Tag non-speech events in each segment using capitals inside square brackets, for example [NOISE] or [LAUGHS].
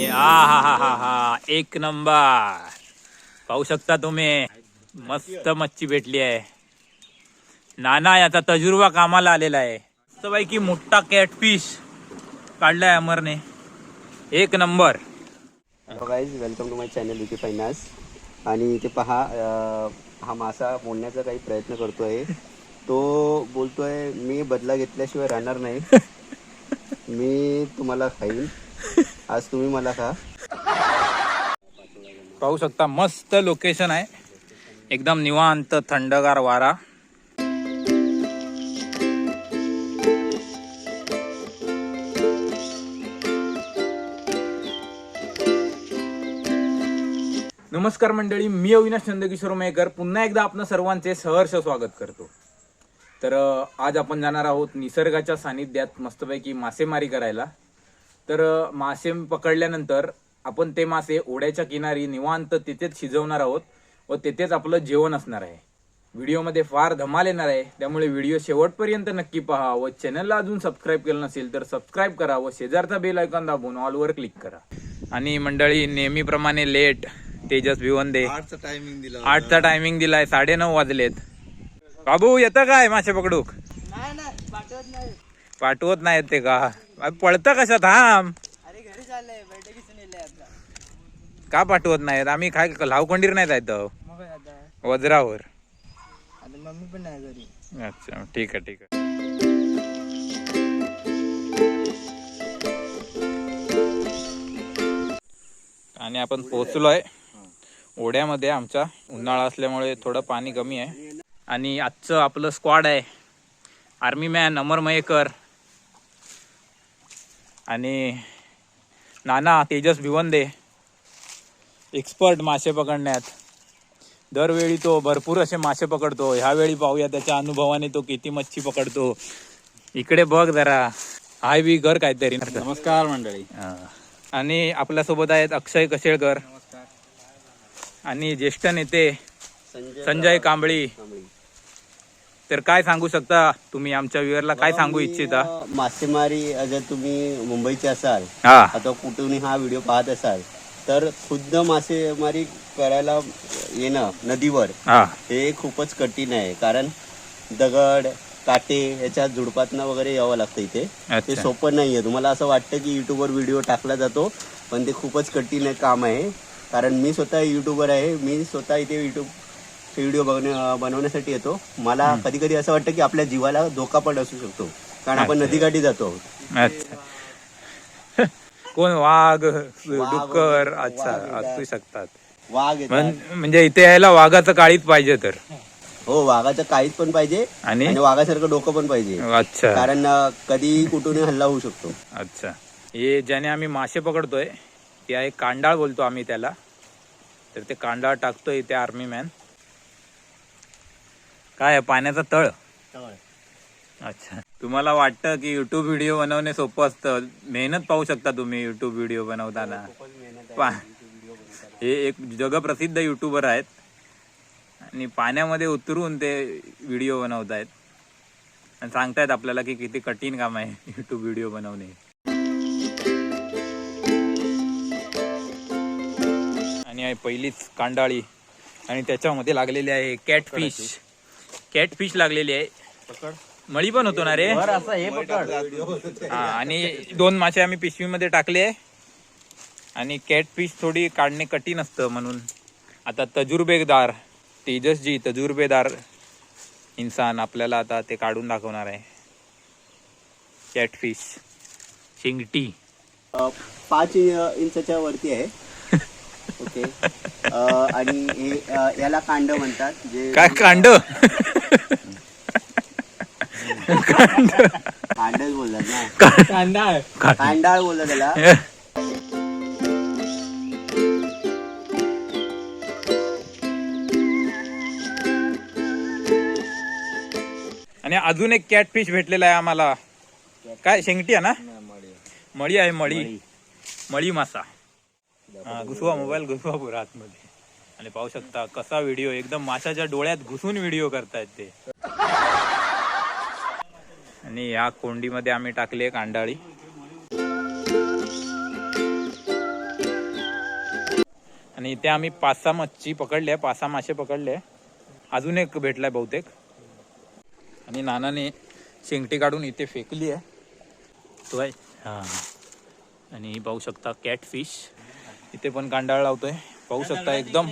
आणि आ हा हा हा हा. एक नंबर. पाहू शकता तुम्ही मस्त मच्छी भेटली आहे. नाना याचा तजुर्बा कामाला आलेला आहे. मस्तपैकी मोठा कॅटफिश काढलाय अमरने. एक number. Guys welcome to my channel Vicky finance आणि इथे पहा हा मासा मोडण्याचा काही प्रयत्न करतोय. तो बोलतोय मी बदला घेतल्याशिवाय राहणार नाही. मी तुम्हाला खाईन. आज तुम्ही मला खा. पाहू शकता मस्त लोकेशन आहे. एकदम निवांत थंडगार वारा. नमस्कार मंडळी मी अविनाश नंदकिशोर मयेकर पुन्हा एकदा आपण सर्वांचे सहर्ष स्वागत करतो. तर आज आपण जाणार आहोत निसर्गाच्या सानिध्यात मस्तपैकी मासेमारी करायला. तर मासे पकडल्यानंतर आपण ते मासे ओढ्याच्या किनारी निवांत तिथेच शिजवणार आहोत व तिथेच आपलं जेवण असणार आहे. व्हिडिओमध्ये फार धमाल येणार आहे त्यामुळे व्हिडिओ शेवटपर्यंत नक्की पहा व चॅनलला अजून सबस्क्राईब केलं नसेल तर सबस्क्राईब करा व शेजारचा बेल आयकॉन दाबून ऑलवर क्लिक करा. आणि मंडळी नेहमीप्रमाणे लेट तेजस भिवंदे आठचा टायमिंग दिला आठचा टायमिंग दिलाय साडेनऊ वाजलेत. बाबू येतं काय मासे पकडूक? पाठवत नाही. ते का? पळतं कशा थांब. अरे घरी चाललंय आता. का पाठवत नाहीत? आम्ही काय लावखंडीर नाही जायत मग काय आता? वज्रावर. मम्मी पण नाही घरी. अच्छा ठीक आहे ठीक आहे. आणि आपण पोहोचलोय. ओढ्यामध्ये आमच्या उन्हाळा असल्यामुळे थोडं पाणी कमी आहे. आणि आजचं आपलं स्क्वॉड आहे. Army man Amar Mayekar. आणि नाना तेजस भिवंदे एक्सपर्ट मासे पकडण्यात. दरवेळी तो भरपूर असे मासे पकडतो. ह्यावेळी पाहूया त्याच्या अनुभवाने तो किती मच्छी पकडतो. इकडे बघ जरा. हाय बी घर काहीतरी. नमस्कार मंडळी. आणि आपल्यासोबत आहेत अक्षय कशेळकर आणि ज्येष्ठ नेते संजय कांबळी. तर काय सांगू शकता? तुम्ही आमच्या व्ह्युअरला काय सांगू इच्छिता? मासेमारी जर तुम्ही मुंबईचे असाल हा. आता कुठूनही हा व्हिडिओ पाहत असाल तर खुद्द मासेमारी करायला येणं नदीवर हा. हे खूपच कठीण आहे. कारण दगड काटे याच्या झुडपातनं वगैरे यावं लागतं इथे. ते अच्छा. सोपं नाहीये. तुम्हाला असं वाटतं की युट्यूबवर व्हिडिओ टाकला जातो पण ते खूपच कठीण काम आहे. कारण मी स्वतः युट्यूबर आहे. मी स्वतः इथे युट्यूब व्हिडिओ बघण्या बनवण्यासाठी येतो. मला कधी कधी असं वाटतं की आपल्या जीवाला धोका पण असू शकतो. कारण आपण नदीकाठी जातो. अच्छा. [LAUGHS] कोण वाघ डुक्कर अच्छा असू शकतात. वाघ म्हणजे इथे यायला वाघाचं काळीच पाहिजे तर. हो वाघाचं काहीच पण पाहिजे आणि? वाघासारखं डोकं पण पाहिजे. अच्छा. कारण कधी कुठूनही हल्ला होऊ शकतो. अच्छा. हे ज्याने आम्ही मासे पकडतोय ते आहे कांडाळ बोलतो आम्ही त्याला. तर ते कांडाळ टाकतोय इथे आर्मी मॅन काय आहे, पाण्याचा तळ? अच्छा. तुम्हाला वाटतं की युट्यूब व्हिडिओ बनवणे सोपं असतं? मेहनत पाहू शकता तुम्ही युट्यूब व्हिडिओ बनवताना. पा- हे एक जगप्रसिद्ध युट्यूबर आहेत. आणि पाण्यामध्ये उतरून ते व्हिडिओ बनवत आहेत आणि सांगतायत आपल्याला की किती कठीण काम आहे युट्यूब व्हिडिओ बनवणे. आणि आहे पहिलीच कांडाळी. आणि त्याच्यामध्ये लागलेली आहे कॅटफिश कॅटफिश लागलेली आहे. मळी पण होतो ना रे? हा आणि दोन मासे आम्ही पिशवीमध्ये टाकले. आणि कॅटफिश थोडी काढणे कठीण असतं म्हणून. आता तजुर्बेदार तेजसजी तजुर्बेदार इन्सान आपल्याला आता ते काढून दाखवणार आहे. कॅटफिश शिंगटी पाच इंचाच्या वरती आहे. ओके. अ, आणि हे अ, याला कांड म्हणतात जे काय कांड? कांडच बोलतात ना. कांदा कांडाळ बोलतात त्याला. आणि अजून एक कॅटफिश भेटलेला आहे आम्हाला. काय शेंगटी आहे ना? मळी. आहे मळी. मळी मासा. हा, घुसवा मोबाईल घुसवा पुरा आतमध्ये. आणि पाहू शकता कसा व्हिडिओ एकदम माशाच्या डोळ्यात घुसून व्हिडिओ करतायत ते. आणि या कोंडीमध्ये आम्ही टाकली आहे कांडाळी आणि इथे आम्ही पाच सहा मच्छी पकडले पाच सहा मासे पकडले अजून एक भेटलाय बहुतेक. आणि नानाने शेंगटी काढून इथे फेकली आहे. तो आहे. हां. आणि पाहू शकता कॅटफिश इथे पण कांडाळ लावतोय. पाहू शकता एकदम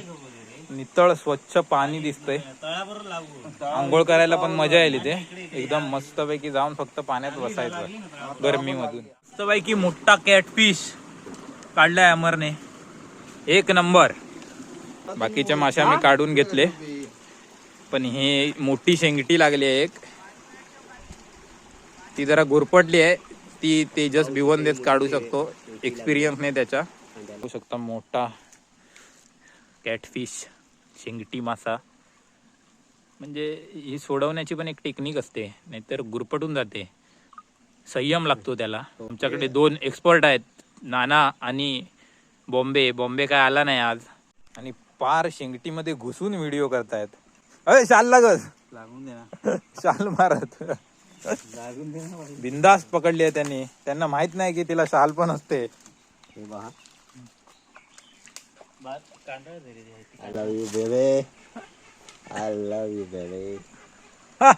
नितळ स्वच्छ पाणी दिसतंय. आंघोळ करायला पण मजा येईल इथे. एकदम मस्तपैकी जाऊन फक्त पाण्यात बसायचं गरमीमधून. मस्तपैकी मोठा कॅटफिश काढलाय अमरने. एक नंबर. बाकीच्या मासे आम्ही काढून घेतले. पण हे मोठी शेंगटी लागली आहे एक. ती जरा गुरपटली आहे. ती तेजस भिवंदेच काढू शकतो. एक्सपिरियन्स नाही त्याच्या बघू शकता मोठा कॅटफिश शेंगटी मासा. म्हणजे ही सोडवण्याची पण एक टेक्निक असते नाहीतर गुरपटून जाते. संयम लागतो त्याला. आमच्याकडे दोन एक्सपर्ट आहेत नाना आणि बॉम्बे. बॉम्बे काय आला नाही आज. आणि पार शेंगटीमध्ये घुसून व्हिडिओ करतायत. अय शाल लागत लागून दे ना. [LAUGHS] शाल मारत. लागून दे ना. बिंदास पकडली आहे त्यांनी. त्यांना माहीत नाही की तिला शाल पण असते. हे I love you babe I love you babe हा!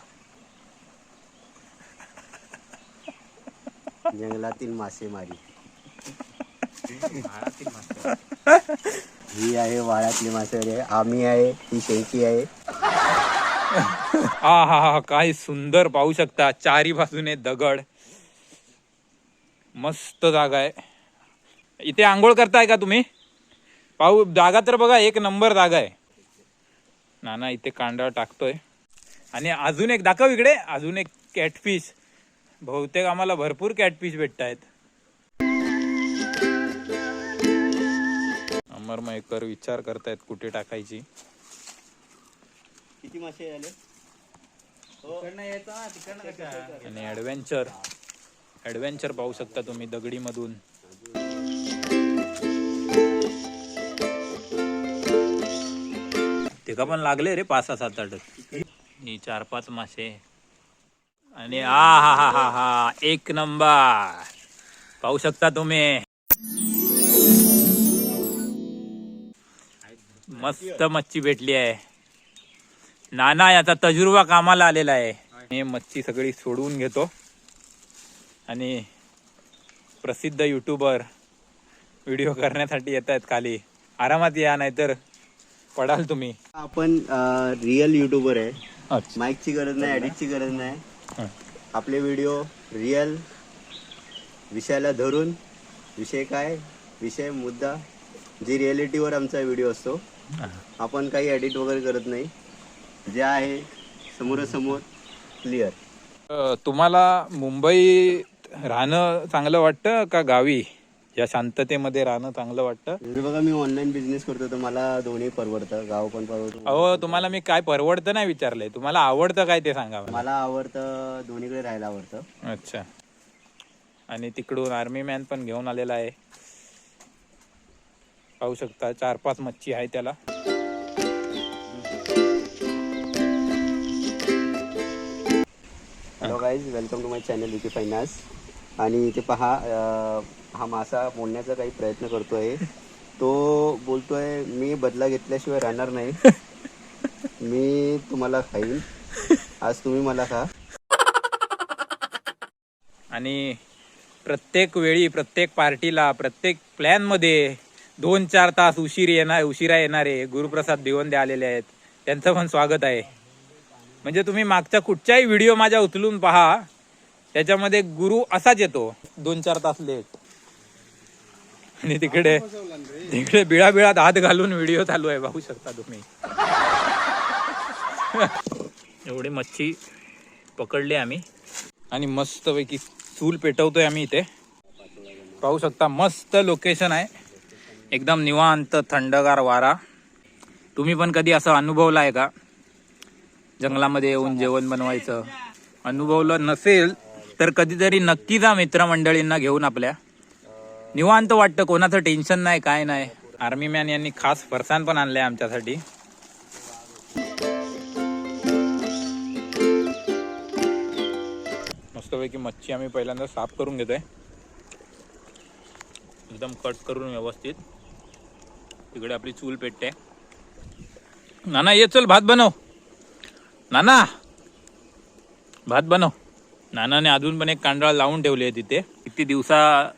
जंगलातील मासेमारी. ही आहे वाळातली मासेमारी. आहे आम्ही आहे ही शेंकी आहे. हा हा हा काय सुंदर पाहू शकता. चारी बाजूने दगड. मस्त जागा आहे. इथे आंघोळ करताय का तुम्ही? पाहू जागा तर बघा एक नंबर जागा आहे. नाना इथे कांदा टाकतोय. आणि अजून एक दाखव इकडे अजून एक कॅटफिश बहुतेक आम्हाला भरपूर कॅटफिश भेटत आहेत अमर मयकर विचार करतायत कुठे टाकायची. किती मासे आले? आणि ॲडव्हेंचर ॲडव्हेंचर पाहू शकता तुम्ही दगडीमधून. ते का पण लागले रे पाच सहा सात आठ. ही चार पाच मासे. आणि आ हा हा हा हा एक नंबर. पाहू शकता तुम्ही. मस्त मच्छी भेटली आहे. नाना याचा तजुर्बा कामाला आलेला आहे. मी मच्छी सगळी सोडवून घेतो. आणि प्रसिद्ध युट्यूबर व्हिडिओ करण्यासाठी येत आहेत खाली. आरामात या नाहीतर पडाल तुम्ही. आपण रिअल युट्यूबर आहे. माईकची गरज नाही एडिटची गरज नाही. आपले व्हिडिओ रिअल विषयाला धरून विषय काय विषय मुद्दा जी रिॲलिटीवर आमचा व्हिडिओ असतो आपण काही एडिट वगैरे करत नाही. जे आहे समोरासमोर क्लिअर तुम्हाला मुंबईत राहणं चांगलं वाटतं का गावी? या शांततेमध्ये राहणं चांगलं वाटतं. म्हणजे बघा मी ऑनलाईन बिझनेस करतो तर मला दोन्ही परवडतं. गाव पण परवडतं. अहो तुम्हाला मी काय परवडतं नाही विचारलंय. तुम्हाला आवडतं काय ते सांगा मला. मला आवडतं दोन्हीकडे राहायला आवडतं. अच्छा. आणि तिकडून आर्मी मॅन पण घेऊन आलेला आहे. पाहू शकता चार पाच मच्छी आहे त्याला. Hello guys welcome to my channel Vicky finance आणि इथे पहा हा मासा मोडण्याचा काही प्रयत्न करतोय. तो बोलतोय मी बदला घेतल्याशिवाय राहणार नाही. मी तुम्हाला खाईन. आज तुम्ही मला खा. आणि प्रत्येक वेळी प्रत्येक पार्टीला प्रत्येक प्लॅनमध्ये दोन चार तास उशीर येणार उशिरा येणारे गुरुप्रसाद भिवंदे आलेले आहेत. त्यांचं पण स्वागत आहे. म्हणजे तुम्ही मागच्या कुठच्याही व्हिडिओ माझ्या उचलून पहा त्याच्यामध्ये गुरु असाच येतो. दोन चार तास लेट आणि तिकडे तिकडे बिळा बिळात हात घालून व्हिडिओ चालू आहे. पाहू शकता तुम्ही. एवढी मच्छी पकडली आम्ही. आणि मस्तपैकी चूल पेटवतोय आम्ही इथे. पाहू शकता मस्त लोकेशन आहे. एकदम निवांत थंडगार वारा. तुम्ही पण कधी असं अनुभवला आहे का? जंगलामध्ये येऊन जेवण बनवायचं. अनुभवलं नसेल तर कधीतरी नक्की जा मित्रमंडळींना घेऊन आपल्या निवांत वाटतं कोणाचं टेन्शन नाही काय नाही. आर्मी मॅन यांनी खास फरसान पण आणलंय आमच्यासाठी. मस्तपैकी मच्छी आम्ही पहिल्यांदा साफ करून घेतोय. एकदम कट करून व्यवस्थित. तिकडे आपली चूल पेटते. नाना ये चल भात बनव. नाना भात बनव. नानाने अजून पण एक कांडाळ लावून ठेवली आहे तिथे. किती दिवसा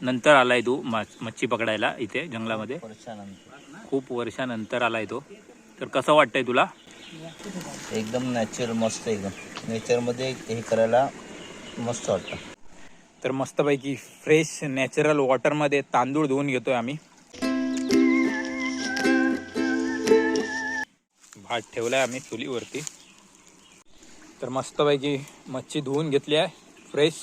नंतर आलाय तू माच- मच्छी पकडायला इथे जंगलामध्ये? खूप वर्षानंतर आलाय तो. तर कसं वाटतंय तुला? एकदम नॅचरल मस्त एकदम. नेचरमध्ये हे करायला मस्त वाटतं. तर मस्तपैकी फ्रेश नॅचरल वॉटरमध्ये तांदूळ धुवून घेतोय आम्ही. भात ठेवलाय आम्ही चुलीवरती. तर मस्तपैकी मच्छी धुवून घेतली आहे फ्रेश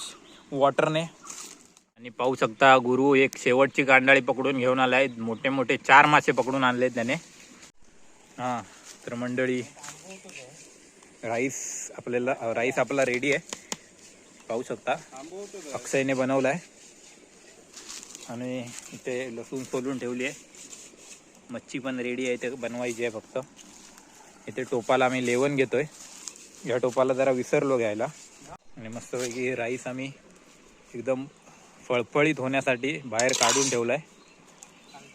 वॉटरने आणि पाहू शकता गुरु एक शेवटची कांडाळी पकडून घेऊन आला आहे मोठे मोठे चार मासे पकडून आणले त्याने. हां तर मंडळी राईस आपल्याला राईस आपला रेडी आहे. पाहू शकता अक्षयने बनवला आहे आणि इथे लसूण सोलून ठेवली आहे. मच्छी पण रेडी आहे ते बनवायची आहे फक्त. इथे टोपाला आम्ही लेवण घेतोय. या टोपाला जरा विसरलो घ्यायला. आणि मस्तपैकी राईस आम्ही एकदम फळफळीत होण्यासाठी बाहेर काढून ठेवलाय.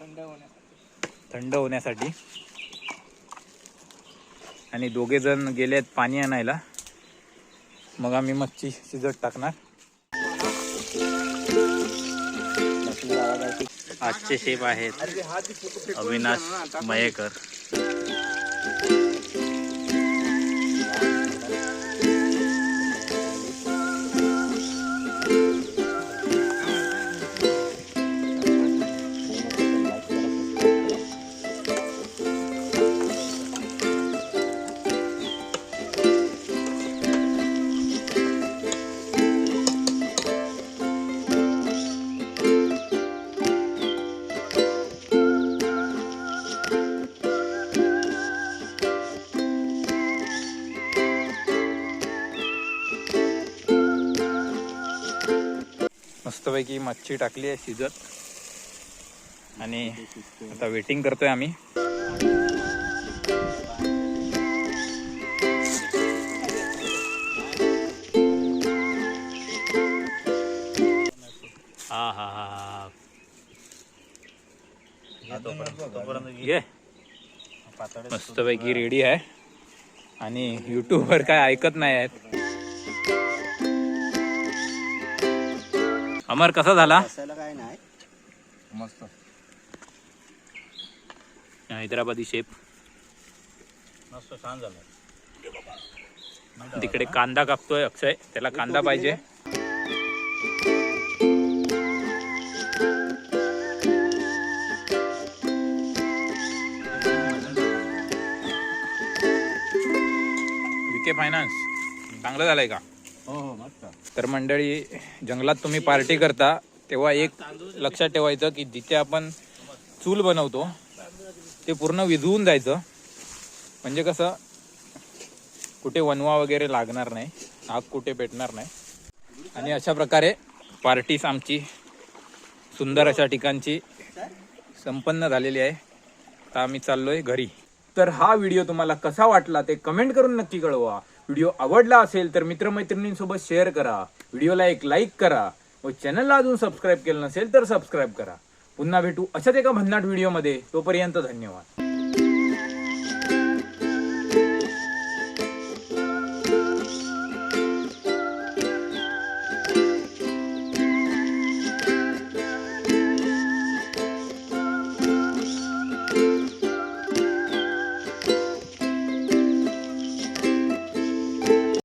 थंड होण्यासाठी. थंड होण्यासाठी आणि दोघे जण गेले आहेत पाणी आणायला. मग आम्ही मच्छी शिजत टाकणार. आजचे शेप आहेत अविनाश मयेकर. मस्तपैकी मच्छी टाकली आहे शिजत. आणि आता वेटिंग करतोय आम्ही. हा हा हा हा. मस्तपैकी रेडी आहे. आणि युट्यूबवर काय ऐकत नाही आहेत. अमर कसा झाला? काय नाही. मस्त. हैदराबादी शेप. मस्त छान झालं. तिकडे कांदा कापतोय अक्षय. त्याला कांदा पाहिजे. Vicky finance. चांगलं झालंय का? तर मंडळी जंगलात तुम्ही पार्टी करता तेव्हा एक लक्षात ठेवायचं की जिथे आपण चूल बनवतो ते पूर्ण विझवून जायचं. म्हणजे कसं कुठे वनवा वगैरे लागणार नाही आग कुठे पेटणार नाही. आणि अशा प्रकारे पार्टीस आमची सुंदर अशा ठिकाणची संपन्न झालेली आहे. तर आम्ही चाललोय घरी. तर हा व्हिडिओ तुम्हाला कसा वाटला ते कमेंट करून नक्की कळवा. व्हिडिओ आवडला असेल तर मित्रमैत्रिणींसोबत शेअर करा. व्हिडिओला एक लाईक करा व चॅनलला अजून सबस्क्राईब केलं नसेल तर सबस्क्राईब करा. पुन्हा भेटू अशाच एका भन्नाट व्हिडिओमध्ये. तोपर्यंत धन्यवाद.